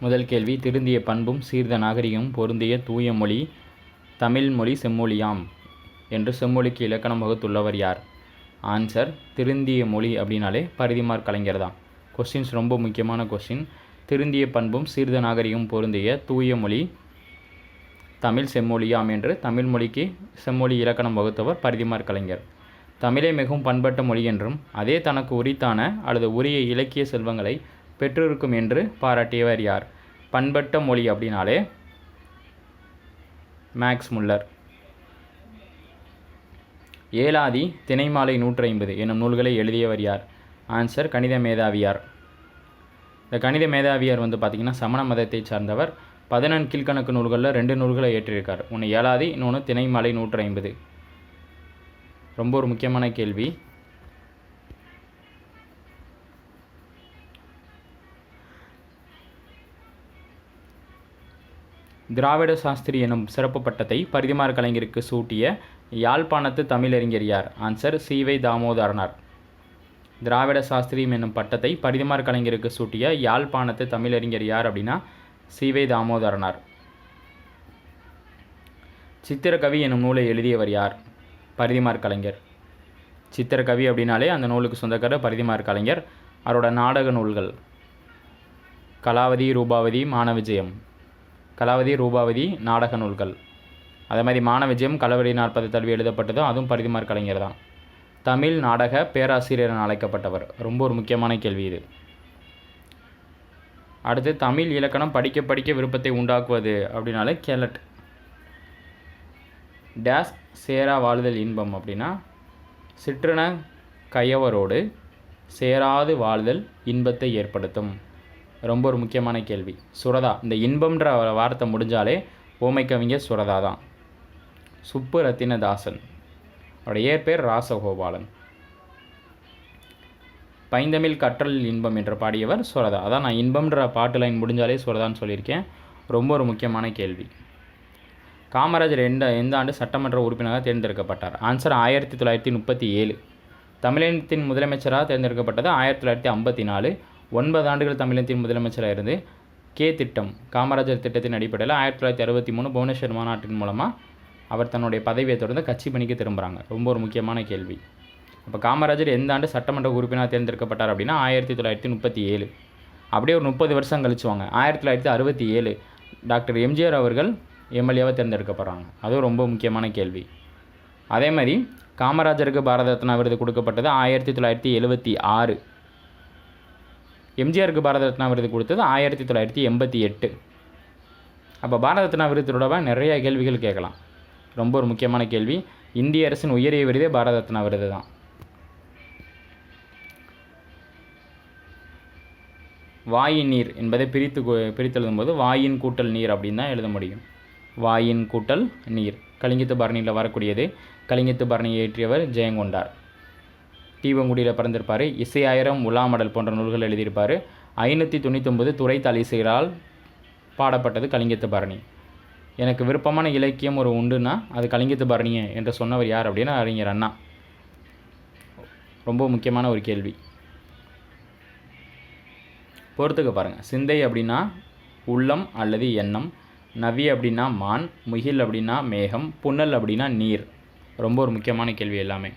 முதல் கேள்வி திருந்திய பண்பும் சீர்த நாகரிகமும் பொருந்திய தூய மொழி தமிழ் மொழி செம்மொழியாம் என்று செம்மொழிக்கு இலக்கணம் வகுத்துள்ளவர் யார்? ஆன்சர் திருந்திய மொழி அப்படின்னாலே பரிதிமார் கலைஞர் தான் கொஸ்டின்ஸ் ரொம்ப முக்கியமான கொஸ்டின் திருந்திய பண்பும் சீர்த நாகரிகமும் பொருந்திய தூய மொழி தமிழ் செம்மொழியாம் என்று தமிழ் மொழிக்கு செம்மொழி இலக்கணம் வகுத்தவர் பரிதிமார் கலைஞர். தமிழை மிகவும் பண்பட்ட மொழி என்றும் அதே தனக்கு உரித்தான அல்லது உரிய இலக்கிய செல்வங்களை பெற்றிருக்கும் என்று பாராட்டியவர் யார்? பண்பட்ட மொழி அப்படின்னாலே மேக்ஸ் முல்லர். ஏலாதி தினைமாலை நூற்றி ஐம்பது என்னும் நூல்களை எழுதியவர் யார்? ஆன்சர் கணித மேதாவியார். இந்த கணித மேதாவியார் வந்து பார்த்திங்கன்னா சமண மதத்தை சார்ந்தவர். பதினெண் கீழ்கணக்கு நூல்களில் ரெண்டு நூல்களை ஏற்றிருக்கார். ஒன்று ஏலாதி இன்னொன்று தினைமலை நூற்றி ஐம்பது ரொம்ப ஒரு முக்கியமான கேள்வி. திராவிட சாஸ்திரி எனும் சிறப்பு பட்டத்தை பரிதிமார் கலைஞருக்கு சூட்டிய யாழ்ப்பாணத்து தமிழறிஞர் யார்? ஆன்சர் சீவை தாமோதரனார். திராவிட சாஸ்திரி என்னும் பட்டத்தை பரிதிமார் கலைஞருக்கு சூட்டிய யாழ்ப்பாணத்து தமிழறிஞர் யார் அப்படின்னா சீவை தாமோதரனார். சித்திரக்கவி எனும் நூலை எழுதியவர் யார்? பரிதிமார் கலைஞர். சித்திரக்கவி அப்படின்னாலே அந்த நூலுக்கு சொந்தக்காரர் பரிதிமார் கலைஞர். அவரோட நாடக நூல்கள் கலாவதி ரூபாவதி மானவிஜயம். கலாவதி ரூபாவதி நாடக நூல்கள். அதே மாதிரி மானவிஜயம் கலவரி நாற்பது தழுவி எழுதப்பட்டதும் அதுவும் பரிதிமார் கலைஞர் தான். தமிழ் நாடக பேராசிரியர் என அழைக்கப்பட்டவர். ரொம்ப ஒரு முக்கியமான கேள்வி இது. அடுத்து தமிழ் இலக்கணம் படிக்க படிக்க விருப்பத்தை உண்டாக்குவது அப்படின்னாலே கேலட். டேஸ் சேரா வாழுதல் இன்பம் அப்படின்னா சிற்றன கையவரோடு சேராது வாழ்தல் இன்பத்தை ஏற்படுத்தும். ரொம்ப ஒரு முக்கியமான கேள்வி. சுரதா இந்த இன்பம்ன்ற வார்த்தை முடிஞ்சாலே ஓமை கவிஞர் சுரதா தான். சுப்பு ரத்தினதாசன் அவருடைய இயற்பெயர் ராசகோபாலன். பைந்தமிழ் கற்றல் இன்பம் என்று பாடியவர் சுரதா. அதான் நான் இன்பம்ன்ற பாட்டு லைன் முடிஞ்சாலே சுரதான்னு சொல்லியிருக்கேன். ரொம்ப ஒரு முக்கியமான கேள்வி. காமராஜர் எந்த எந்த ஆண்டு சட்டமன்ற உறுப்பினராக தேர்ந்தெடுக்கப்பட்டார்? ஆன்சர் ஆயிரத்தி தொள்ளாயிரத்தி முப்பத்தி ஏழு. தமிழினத்தின் முதலமைச்சராக தேர்ந்தெடுக்கப்பட்டது ஆயிரத்தி தொள்ளாயிரத்தி ஐம்பத்தி நாலு. ஒன்பது ஆண்டுகள் தமிழகத்தின் முதலமைச்சராக இருந்து கே திட்டம் காமராஜர் திட்டத்தின் அடிப்படையில் ஆயிரத்தி தொள்ளாயிரத்தி அறுபத்தி மூணு புவனேஸ்வர் மாநாட்டின் மூலமாக அவர் தன்னுடைய பதவியை தொடர்ந்து கட்சி பணிக்கு திரும்புகிறாங்க ரொம்ப ஒரு முக்கியமான கேள்வி. அப்போ காமராஜர் எந்த ஆண்டு சட்டமன்ற உறுப்பினராக தேர்ந்தெடுக்கப்பட்டார் அப்படின்னா ஆயிரத்தி தொள்ளாயிரத்தி முப்பத்தி ஏழு. அப்படியே ஒரு முப்பது வருஷம் கழிச்சுவாங்க ஆயிரத்தி தொள்ளாயிரத்தி அறுபத்தி ஏழு. டாக்டர் எம்ஜிஆர் அவர்கள் எம்எல்ஏவாக தேர்ந்தெடுக்கப்படுறாங்க. அதுவும் ரொம்ப முக்கியமான கேள்வி. அதே மாதிரி காமராஜருக்கு பாரத ரத்னா விருது கொடுக்கப்பட்டது ஆயிரத்தி தொள்ளாயிரத்தி எழுபத்தி ஆறு. எம்ஜிஆருக்கு பாரத ரத்னா விருது கொடுத்தது ஆயிரத்தி தொள்ளாயிரத்தி எண்பத்தி எட்டு. அப்போ பாரத ரத்னா விருது தொடர்பாக நிறைய கேள்விகள் கேட்கலாம். ரொம்ப ஒரு முக்கியமான கேள்வி. இந்திய அரசின் உயரிய விருதே பாரத ரத்னா விருது தான். வாயின் நீர் என்பதை பிரித்து கு- பிரித்து எழுதும்போது வாயின் கூட்டல் நீர் அப்படின்னு தான் எழுத முடியும். வாயின் கூட்டல் நீர். கலிங்கத்து பரணியில் வரக்கூடியது கலிங்கத்து பரணியை இயற்றியவர் ஜெயங்கொண்டார். தீவங்குடியில் பிறந்திருப்பார். இசையாயிரம் உலாமடல் போன்ற நூல்கள் எழுதியிருப்பார். ஐநூற்றி தொண்ணூத்தொம்பது துறை தலிசைகளால் பாடப்பட்டது கலிங்கத்து பரணி. எனக்கு விருப்பமான இலக்கியம் ஒரு உண்டுன்னா அது கலிங்கத்து பரணியே என்று சொன்னவர் யார் அப்படின்னா அறிஞர் அண்ணா. ரொம்ப முக்கியமான ஒரு கேள்வி. பொறுத்துக்க பாருங்கள் சிந்தை அப்படின்னா உள்ளம் அல்லது எண்ணம். நவி அப்படின்னா மான். முகில் அப்படின்னா மேகம். புன்னல் அப்படின்னா நீர். ரொம்ப ஒரு முக்கியமான கேள்வி எல்லாமே.